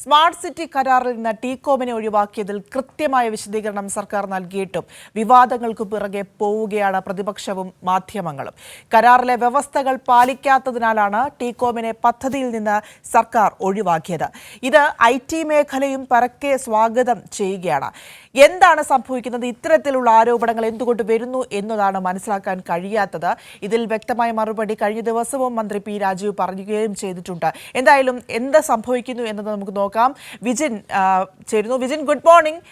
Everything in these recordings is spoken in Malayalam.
സ്മാർട്ട് സിറ്റി കരാറിൽ നിന്ന് ടീകോമിനെ ഒഴിവാക്കിയതിൽ കൃത്യമായ വിശദീകരണം സർക്കാർ നൽകിയിട്ടും വിവാദങ്ങൾക്ക് പിറകെ പോവുകയാണ് പ്രതിപക്ഷവും മാധ്യമങ്ങളും. കരാറിലെ വ്യവസ്ഥകൾ പാലിക്കാത്തതിനാലാണ് ടീകോമിനെ പദ്ധതിയിൽ നിന്ന് സർക്കാർ ഒഴിവാക്കിയത്. ഇത് ഐ ടി മേഖലയും പരക്കെ സ്വാഗതം ചെയ്യുകയാണ്. എന്താണ് സംഭവിക്കുന്നത്? ഇത്തരത്തിലുള്ള ആരോപണങ്ങൾ എന്തുകൊണ്ട് വരുന്നു എന്നതാണ് മനസ്സിലാക്കാൻ കഴിയാത്തത്. ഇതിൽ വ്യക്തമായ മറുപടി കഴിഞ്ഞ ദിവസവും മന്ത്രി പി രാജീവ് പറയുകയും ചെയ്തിട്ടുണ്ട്. എന്തായാലും എന്ത് സംഭവിക്കുന്നു എന്നത് നമുക്ക് നോക്കാം. വിജിൻ ചേരുന്നു. Vijin good morning.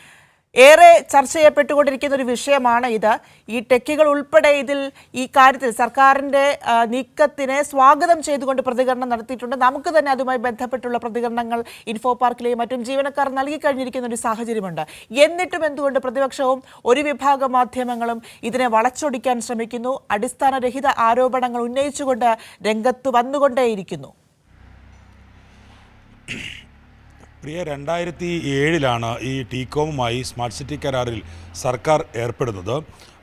ഏറെ ചർച്ച ചെയ്യപ്പെട്ടുകൊണ്ടിരിക്കുന്ന ഒരു വിഷയമാണ് ഇത്. ഈ ടെക്കികൾ ഉൾപ്പെടെ ഇതിൽ ഈ കാര്യത്തിൽ സർക്കാരിന്റെ നീക്കത്തിനെ സ്വാഗതം ചെയ്തുകൊണ്ട് പ്രതികരണം നടത്തിയിട്ടുണ്ട്. നമുക്ക് തന്നെ അതുമായി ബന്ധപ്പെട്ടുള്ള പ്രതികരണങ്ങൾ ഇൻഫോ പാർക്കിലെയും മറ്റും ജീവനക്കാർ നൽകി കഴിഞ്ഞിരിക്കുന്ന ഒരു സാഹചര്യമുണ്ട്. എന്നിട്ടും എന്തുകൊണ്ട് പ്രതിപക്ഷവും ഒരു വിഭാഗം മാധ്യമങ്ങളും ഇതിനെ വളച്ചൊടിക്കാൻ ശ്രമിക്കുന്നു? അടിസ്ഥാനരഹിത ആരോപണങ്ങൾ ഉന്നയിച്ചുകൊണ്ട് രംഗത്ത് വന്നുകൊണ്ടേയിരിക്കുന്നു. പ്രിയ രണ്ടായിരത്തി ഏഴിലാണ് ഈ ടീകോമുമായി സ്മാർട്ട് സിറ്റി കരാറിൽ സർക്കാർ ഏർപ്പെടുന്നത്.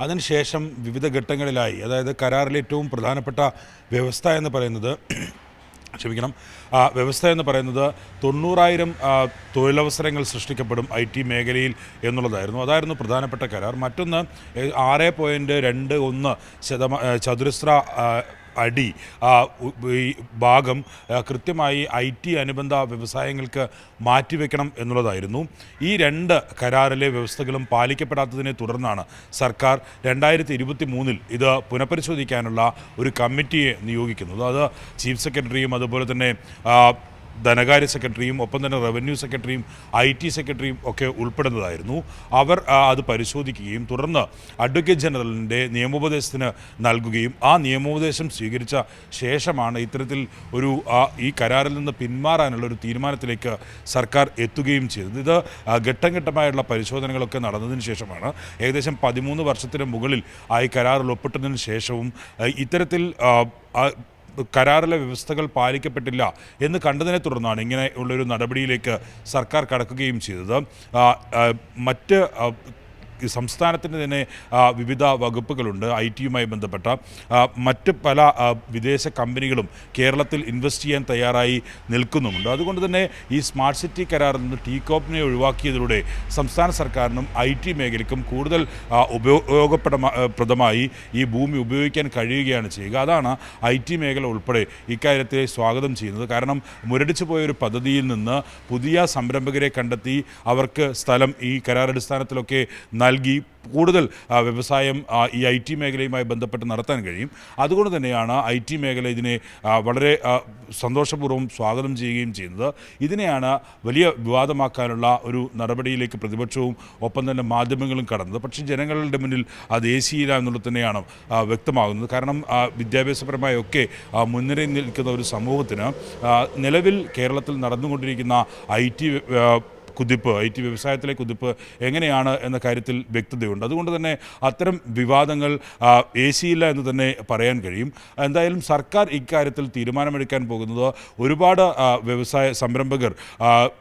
അതിനുശേഷം വിവിധ ഘട്ടങ്ങളിലായി അതായത് കരാറിലെ ഏറ്റവും പ്രധാനപ്പെട്ട വ്യവസ്ഥ എന്ന് പറയുന്നത് ക്ഷമിക്കണം വ്യവസ്ഥ എന്ന് പറയുന്നത് തൊണ്ണൂറായിരം തൊഴിലവസരങ്ങൾ സൃഷ്ടിക്കപ്പെടും ഐ ടി മേഖലയിൽ എന്നുള്ളതായിരുന്നു. അതായിരുന്നു പ്രധാനപ്പെട്ട കരാർ. മറ്റൊന്ന് ആറ് പോയിന്റ് രണ്ട് ഒന്ന് ശതമാ ചതുരശ്ര അടി ഭാഗം കൃത്യമായി ഐ ടി അനുബന്ധ വ്യവസായങ്ങൾക്ക് മാറ്റിവെക്കണം എന്നുള്ളതായിരുന്നു. ഈ രണ്ട് കരാറിലെ വ്യവസ്ഥകളും പാലിക്കപ്പെടാത്തതിനെ തുടർന്നാണ് സർക്കാർ രണ്ടായിരത്തി ഇരുപത്തി മൂന്നിൽ ഇത് പുനഃപരിശോധിക്കാനുള്ള ഒരു കമ്മിറ്റിയെ നിയോഗിക്കുന്നത്. അത് ചീഫ് സെക്രട്ടറിയും അതുപോലെ തന്നെ ധനകാര്യ സെക്രട്ടറിയും ഒപ്പം തന്നെ റവന്യൂ സെക്രട്ടറിയും ഐ ടി സെക്രട്ടറിയും ഒക്കെ ഉൾപ്പെടുന്നതായിരുന്നു. അവർ അത് പരിശോധിക്കുകയും തുടർന്ന് അഡ്വക്കേറ്റ് ജനറലിന്റെ നിയമോപദേശത്തിന് നൽകുകയും ആ നിയമോപദേശം സ്വീകരിച്ച ശേഷമാണ് ഇത്തരത്തിൽ ഒരു ഈ കരാറിൽ നിന്ന് പിന്മാറാനുള്ള ഒരു തീരുമാനത്തിലേക്ക് സർക്കാർ എത്തുകയും ചെയ്തത്. ഇത് ഘട്ടം ഘട്ടമായുള്ള പരിശോധനകളൊക്കെ നടന്നതിന് ശേഷമാണ് ഏകദേശം പതിമൂന്ന് വർഷത്തിന് മുകളിൽ ആ ഈ കരാറിൽ ഒപ്പിട്ടതിന് ശേഷവും ഇത്തരത്തിൽ കരാറിലെ വ്യവസ്ഥകൾ പാലിക്കപ്പെട്ടില്ല എന്ന് കണ്ടതിനെ തുടർന്നാണ് ഇങ്ങനെ ഉള്ളൊരു നടപടിയിലേക്ക് സർക്കാർ കടക്കുകയും ചെയ്തത്. മറ്റ് സംസ്ഥാനത്തിന് തന്നെ വിവിധ വകുപ്പുകളുണ്ട് ഐ ടിയുമായി ബന്ധപ്പെട്ട. മറ്റ് പല വിദേശ കമ്പനികളും കേരളത്തിൽ ഇൻവെസ്റ്റ് ചെയ്യാൻ തയ്യാറായി നിൽക്കുന്നുമുണ്ട്. അതുകൊണ്ട് തന്നെ ഈ സ്മാർട്ട് സിറ്റി കരാറിൽ നിന്ന് ടീകോപ്പിനെ ഒഴിവാക്കിയതിലൂടെ സംസ്ഥാന സർക്കാരിനും ഐ ടി മേഖലയ്ക്കും കൂടുതൽ ഉപയോഗപ്രദമായി ഉപയോഗപ്രദമാ- ഈ ഭൂമി ഉപയോഗിക്കാൻ കഴിയുകയാണ് ചെയ്യുക. അതാണ് ഐ ടി മേഖല ഉൾപ്പെടെ ഇക്കാര്യത്തെ സ്വാഗതം ചെയ്യുന്നത്. കാരണം മുരടിച്ചു പോയ ഒരു പദ്ധതിയിൽ നിന്ന് പുതിയ സംരംഭകരെ കണ്ടെത്തി അവർക്ക് സ്ഥലം ഈ കരാറടിസ്ഥാനത്തിലൊക്കെ നൽകി കൂടുതൽ ആ, വ്യവസായം ഈ ഐ ടി മേഖലയുമായി ബന്ധപ്പെട്ട് നടത്താൻ കഴിയും. അതുകൊണ്ട് തന്നെയാണ് ഐ ടി മേഖല ഇതിനെ വളരെ സന്തോഷപൂർവം സ്വാഗതം ചെയ്യുകയും ചെയ്യുന്നത്. ഇതിനെയാണ് വലിയ വിവാദമാക്കാനുള്ള ഒരു നടപടിയിലേക്ക് പ്രതിപക്ഷവും ഒപ്പം തന്നെ മാധ്യമങ്ങളും കടന്നത്. പക്ഷേ ജനങ്ങളുടെ മുന്നിൽ അത് ഏശിയില്ല എന്നുള്ളത് തന്നെയാണ് വ്യക്തമാകുന്നത്. കാരണം വിദ്യാഭ്യാസപരമായൊക്കെ മുൻനിരയിൽ നിൽക്കുന്ന ഒരു സമൂഹത്തിന് നിലവിൽ കേരളത്തിൽ നടന്നുകൊണ്ടിരിക്കുന്ന ഐ ടി കുതിപ്പ് ഐ ടി വ്യവസായത്തിലെ കുതിപ്പ് എങ്ങനെയാണ് എന്ന കാര്യത്തിൽ വ്യക്തതയുണ്ട്. അതുകൊണ്ട് തന്നെ അത്തരം വിവാദങ്ങൾ ഏശിയില്ല എന്ന് തന്നെ പറയാൻ കഴിയും. എന്തായാലും സർക്കാർ ഇക്കാര്യത്തിൽ തീരുമാനമെടുക്കാൻ പോകുന്നത് ഒരുപാട് വ്യവസായ സംരംഭകർ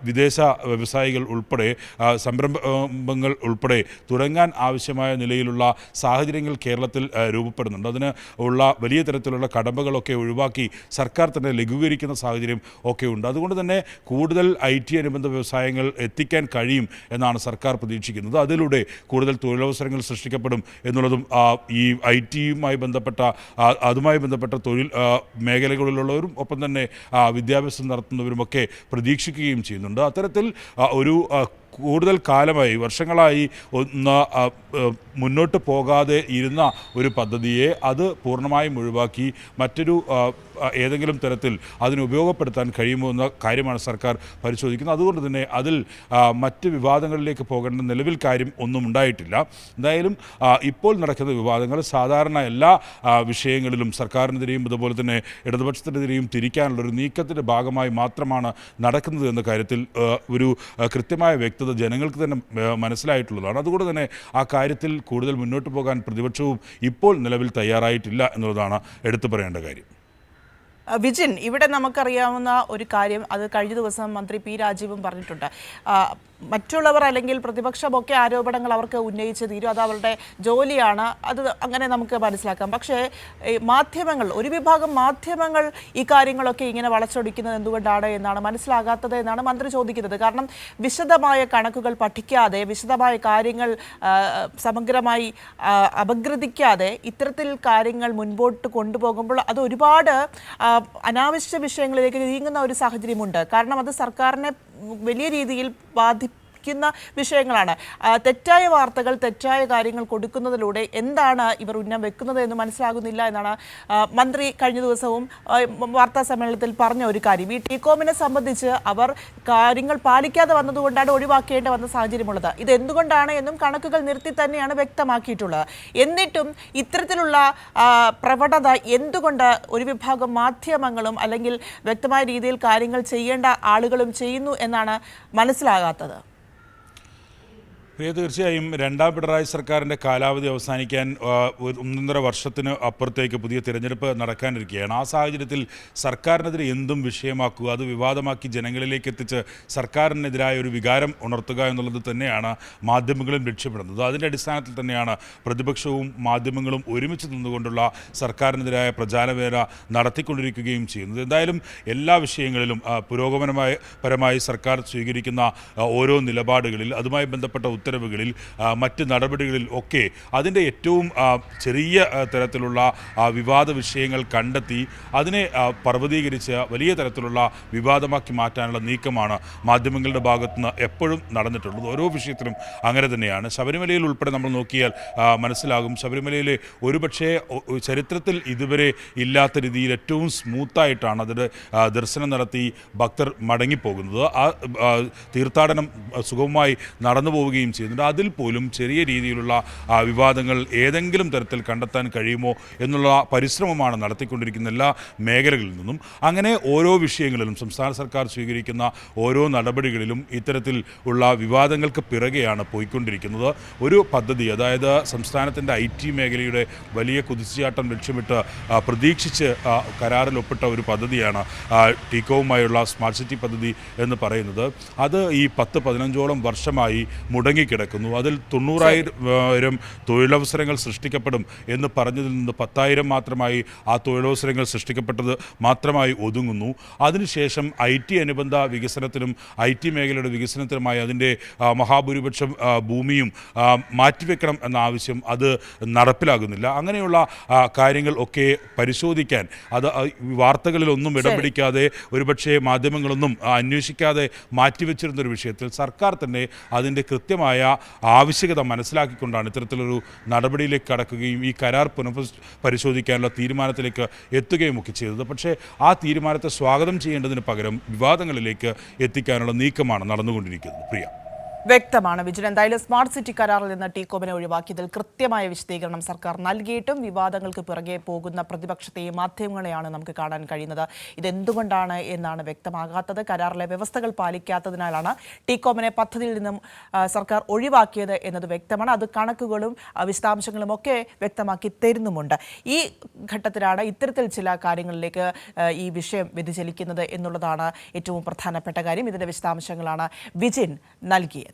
വിദേശ വ്യവസായികൾ ഉൾപ്പെടെ സംരംഭങ്ങൾ ഉൾപ്പെടെ തുടങ്ങാൻ ആവശ്യമായ നിലയിലുള്ള സാഹചര്യങ്ങൾ കേരളത്തിൽ രൂപപ്പെടുന്നുണ്ട്. അതിന് ഉള്ള വലിയ തരത്തിലുള്ള കടമ്പകളൊക്കെ ഒഴിവാക്കി സർക്കാർ തന്നെ ലഘൂകരിക്കുന്ന സാഹചര്യം ഒക്കെ ഉണ്ട്. അതുകൊണ്ട് തന്നെ കൂടുതൽ ഐ ടി അനുബന്ധ വ്യവസായങ്ങൾ എത്തിക്കാൻ കഴിയും എന്നാണ് സർക്കാർ പ്രതീക്ഷിക്കുന്നത്. അതിലൂടെ കൂടുതൽ തൊഴിലവസരങ്ങൾ സൃഷ്ടിക്കപ്പെടും എന്നുള്ളതും ഈ ഐ ടിയുമായി ബന്ധപ്പെട്ട അതുമായി ബന്ധപ്പെട്ട തൊഴിൽ മേഖലകളിലുള്ളവരും ഒപ്പം തന്നെ വിദ്യാഭ്യാസം നടത്തുന്നവരുമൊക്കെ പ്രതീക്ഷിക്കുകയും ചെയ്യുന്നുണ്ട്. അത്തരത്തിൽ ഒരു കൂടുതൽ കാലമായി വർഷങ്ങളായി ഒന്ന് മുന്നോട്ട് പോകാതെ ഇരുന്ന ഒരു പദ്ധതിയെ അത് പൂർണമായും ഒഴിവാക്കി മറ്റൊരു ഏതെങ്കിലും തരത്തിൽ അതിന് ഉപയോഗപ്പെടുത്താൻ കഴിയുമോ എന്ന കാര്യമാണ് സർക്കാർ പരിശോധിക്കുന്നത്. അതുകൊണ്ട് തന്നെ അതിൽ മറ്റ് വിവാദങ്ങളിലേക്ക് പോകേണ്ട നിലവിൽ കാര്യം ഒന്നും ഉണ്ടായിട്ടില്ല. എന്തായാലും ഇപ്പോൾ നടക്കുന്ന വിവാദങ്ങൾ സാധാരണ എല്ലാ വിഷയങ്ങളിലും സർക്കാരിനെതിരെയും അതുപോലെ തന്നെ ഇടതുപക്ഷത്തിനെതിരെയും തിരിക്കാനുള്ള ഒരു നീക്കത്തിന്റെ ഭാഗമായി മാത്രമാണ് നടക്കുന്നത് എന്ന കാര്യത്തിൽ ഒരു കൃത്യമായ വ്യക്തത ജനങ്ങൾക്ക് തന്നെ മനസ്സിലായിട്ടുള്ളതാണ്. അതുകൊണ്ട് തന്നെ ആ കാര്യത്തിൽ കൂടുതൽ മുന്നോട്ട് പോകാൻ പ്രതിപക്ഷവും ഇപ്പോൾ നിലവിൽ തയ്യാറായിട്ടില്ല എന്നുള്ളതാണ് എടുത്തു പറയേണ്ട കാര്യം. വിജിൻ ഇവിടെ നമുക്കറിയാവുന്ന ഒരു കാര്യം അത് കഴിഞ്ഞ ദിവസം മന്ത്രി പി രാജീവും പറഞ്ഞിട്ടുണ്ട്. മറ്റുള്ളവർ അല്ലെങ്കിൽ പ്രതിപക്ഷമൊക്കെ ആരോപണങ്ങൾ അവർക്ക് ഉന്നയിച്ച് തീരും. അത് അവരുടെ ജോലിയാണ്. അത് അങ്ങനെ നമുക്ക് മനസ്സിലാക്കാം. പക്ഷേ മാധ്യമങ്ങൾ ഒരു വിഭാഗം മാധ്യമങ്ങൾ ഈ കാര്യങ്ങളൊക്കെ ഇങ്ങനെ വളച്ചൊടിക്കുന്നത് എന്തുകൊണ്ടാണ് എന്നാണ് മനസ്സിലാകാത്തത് എന്നാണ് മന്ത്രി ചോദിക്കുന്നത്. കാരണം വിശദമായ കണക്കുകൾ പഠിക്കാതെ വിശദമായ കാര്യങ്ങൾ സമഗ്രമായി അപഗ്രഥിക്കാതെ ഇത്തരത്തിൽ കാര്യങ്ങൾ മുൻപോട്ട് കൊണ്ടുപോകുമ്പോൾ അത് ഒരുപാട് അനാവശ്യ വിഷയങ്ങളിലേക്ക് നീങ്ങുന്ന ഒരു സാഹചര്യമുണ്ട്. കാരണം അത് സർക്കാരിനെ വലിയ രീതിയിൽ ബാധിക്കുന്ന വിഷയങ്ങളാണ്. തെറ്റായ വാർത്തകൾ തെറ്റായ കാര്യങ്ങൾ കൊടുക്കുന്നതിലൂടെ എന്താണ് ഇവർ ഉന്നം വെക്കുന്നത് എന്ന് മനസ്സിലാകുന്നില്ല എന്നാണ് മന്ത്രി കഴിഞ്ഞ ദിവസവും വാർത്താ സമ്മേളനത്തിൽ പറഞ്ഞ ഒരു കാര്യം. ഈ ടീകോമിനെ സംബന്ധിച്ച് അവർ കാര്യങ്ങൾ പാലിക്കാതെ വന്നതുകൊണ്ടാണ് ഒഴിവാക്കേണ്ടി വന്ന സാഹചര്യമുള്ളത്. ഇത് എന്തുകൊണ്ടാണ് എന്നും കണക്കുകൾ നിർത്തി തന്നെയാണ് വ്യക്തമാക്കിയിട്ടുള്ളത്. എന്നിട്ടും ഇത്തരത്തിലുള്ള പ്രവണത എന്തുകൊണ്ട് ഒരു വിഭാഗം മാധ്യമങ്ങളും അല്ലെങ്കിൽ വ്യക്തമായ രീതിയിൽ കാര്യങ്ങൾ ചെയ്യേണ്ട ആളുകളും ചെയ്യുന്നു എന്നാണ് മനസ്സിലാകാത്തത്? പ്രിയ തീർച്ചയായും രണ്ടാം പിണറായി സർക്കാരിന്റെ കാലാവധി അവസാനിക്കാൻ ഒന്നൊന്നര വർഷത്തിന് അപ്പുറത്തേക്ക് പുതിയ തിരഞ്ഞെടുപ്പ് നടക്കാനിരിക്കുകയാണ്. ആ സാഹചര്യത്തിൽ സർക്കാരിനെതിരെ എന്തും വിഷയമാക്കുക അത് വിവാദമാക്കി ജനങ്ങളിലേക്ക് എത്തിച്ച് സർക്കാരിനെതിരായ ഒരു വികാരം ഉണർത്തുക എന്നുള്ളത് തന്നെയാണ് മാധ്യമങ്ങളും ലക്ഷ്യമിടുന്നത്. അതിന്റെ അടിസ്ഥാനത്തിൽ തന്നെയാണ് പ്രതിപക്ഷവും മാധ്യമങ്ങളും ഒരുമിച്ച് നിന്നുകൊണ്ടുള്ള സർക്കാരിനെതിരായ പ്രചാരവേല നടത്തിക്കൊണ്ടിരിക്കുകയും ചെയ്യുന്നത്. എന്തായാലും എല്ലാ വിഷയങ്ങളിലും പുരോഗമനമായ പരമായി സർക്കാർ സ്വീകരിക്കുന്ന ഓരോ നിലപാടുകളിൽ അതുമായി ബന്ധപ്പെട്ട ഉത്തരവുകളിൽ മറ്റ് നടപടികളിൽ ഒക്കെ അതിന്റെ ഏറ്റവും ചെറിയ തരത്തിലുള്ള വിവാദ വിഷയങ്ങൾ കണ്ടെത്തി അതിനെ പർവതീകരിച്ച് വലിയ തരത്തിലുള്ള വിവാദമാക്കി മാറ്റാനുള്ള നീക്കമാണ് മാധ്യമങ്ങളുടെ ഭാഗത്തുനിന്ന് എപ്പോഴും നടന്നിട്ടുള്ളത്. ഓരോ വിഷയത്തിലും അങ്ങനെ തന്നെയാണ്. ശബരിമലയിൽ ഉൾപ്പെടെ നമ്മൾ നോക്കിയാൽ മനസ്സിലാകും ശബരിമലയിലെ ഒരുപക്ഷേ ചരിത്രത്തിൽ ഇതുവരെ ഇല്ലാത്ത രീതിയിൽ ഏറ്റവും സ്മൂത്തായിട്ടാണ് അതിന്റെ ദർശനം നടത്തി ഭക്തർ മടങ്ങിപ്പോകുന്നത്. ആ ആ, തീർത്ഥാടനം സുഖമായി നടന്നു പോവുകയും ചെയ്യുന്നുണ്ട്. അതിൽ പോലും ചെറിയ രീതിയിലുള്ള വിവാദങ്ങൾ ഏതെങ്കിലും തരത്തിൽ കണ്ടെത്താൻ കഴിയുമോ എന്നുള്ള പരിശ്രമമാണ് നടത്തിക്കൊണ്ടിരിക്കുന്ന എല്ലാ മേഖലകളിൽ നിന്നും. അങ്ങനെ ഓരോ വിഷയങ്ങളിലും സംസ്ഥാന സർക്കാർ സ്വീകരിക്കുന്ന ഓരോ നടപടികളിലും ഇത്തരത്തിൽ ഉള്ള വിവാദങ്ങൾക്ക് പിറകെയാണ് പോയിക്കൊണ്ടിരിക്കുന്നത്. ഒരു പദ്ധതി അതായത് സംസ്ഥാനത്തിന്റെ ഐ ടി മേഖലയുടെ വലിയ കുതിച്ചുചാട്ടം ലക്ഷ്യമിട്ട് പ്രതീക്ഷിച്ച് കരാറിൽ ഒപ്പിട്ട ഒരു പദ്ധതിയാണ് ടീക്കോവുമായുള്ള സ്മാർട്ട് സിറ്റി പദ്ധതി എന്ന് പറയുന്നത്. അത് ഈ പത്ത് പതിനഞ്ചോളം വർഷമായി മുടങ്ങിക്കിടക്കുന്നു അതിൽ തൊണ്ണൂറായിരം തൊഴിലവസരങ്ങൾ സൃഷ്ടിക്കപ്പെടും എന്ന് പറഞ്ഞതിൽ നിന്ന് പത്തായിരം മാത്രമായി ആ തൊഴിലവസരങ്ങൾ സൃഷ്ടിക്കപ്പെട്ടത് മാത്രമായി ഒതുങ്ങുന്നു. അതിനുശേഷം ഐ ടി അനുബന്ധ വികസനത്തിനും ഐ ടി മേഖലയുടെ വികസനത്തിനുമായി അതിന്റെ മഹാഭൂരിപക്ഷം ഭൂമിയും മാറ്റിവെക്കണം എന്ന ആവശ്യം അത് നടപ്പിലാകുന്നില്ല. അങ്ങനെയുള്ള കാര്യങ്ങൾ ഒക്കെ പരിശോധിക്കാൻ അത് വാർത്തകളിലൊന്നും ഇടം പിടിക്കാതെ ഒരുപക്ഷേ മാധ്യമങ്ങളൊന്നും അന്വേഷിക്കാതെ മാറ്റിവെച്ചിരുന്നൊരു വിഷയത്തിൽ സർക്കാർ തന്നെ അതിന്റെ കൃത്യമായ ആവശ്യകത മനസ്സിലാക്കിക്കൊണ്ടാണ് ഇത്തരത്തിലൊരു നടപടിയിലേക്ക് കടക്കുകയും ഈ കരാർ പുനഃ പരിശോധിക്കാനുള്ള തീരുമാനത്തിലേക്ക് എത്തുകയും ഒക്കെ ചെയ്തത്. പക്ഷേ ആ തീരുമാനത്തെ സ്വാഗതം ചെയ്യേണ്ടതിന് പകരം വിവാദങ്ങളിലേക്ക് എത്തിക്കാനുള്ള നീക്കമാണ് നടന്നുകൊണ്ടിരിക്കുന്നത്. പ്രിയ. വ്യക്തമാണ്. വിജിൽ എന്തായാലും സ്മാർട്ട് സിറ്റി കരാറിൽ നിന്ന് ടീകോമിനെ ഒഴിവാക്കിയതിൽ കൃത്യമായ വിശദീകരണം സർക്കാർ നൽകിയിട്ടും വിവാദങ്ങൾക്ക് പിറകെ പോകുന്ന പ്രതിപക്ഷത്തെയും മാധ്യമങ്ങളെയാണ് നമുക്ക് കാണാൻ കഴിയുന്നത്. ഇതെന്തുകൊണ്ടാണ് എന്നാണ് വ്യക്തമാകാത്തത്. കരാറിലെ വ്യവസ്ഥകൾ പാലിക്കാത്തതിനാലാണ് ടീകോമിനെ പദ്ധതിയിൽ നിന്നും സർക്കാർ ഒഴിവാക്കിയത് എന്നത് വ്യക്തമാണ്. അത് കണക്കുകളും വിശദാംശങ്ങളും ഒക്കെ വ്യക്തമാക്കി തരുന്നുമുണ്ട്. ഈ ഘട്ടത്തിലാണ് ഇത്തരത്തിൽ ചില കാര്യങ്ങളിലേക്ക് ഈ വിഷയം വ്യതിചലിക്കുന്നത് എന്നുള്ളതാണ് ഏറ്റവും പ്രധാനപ്പെട്ട കാര്യം. ഇതിന്റെ വിശദാംശങ്ങളാണ് വിജിൻ നൽകിയത്.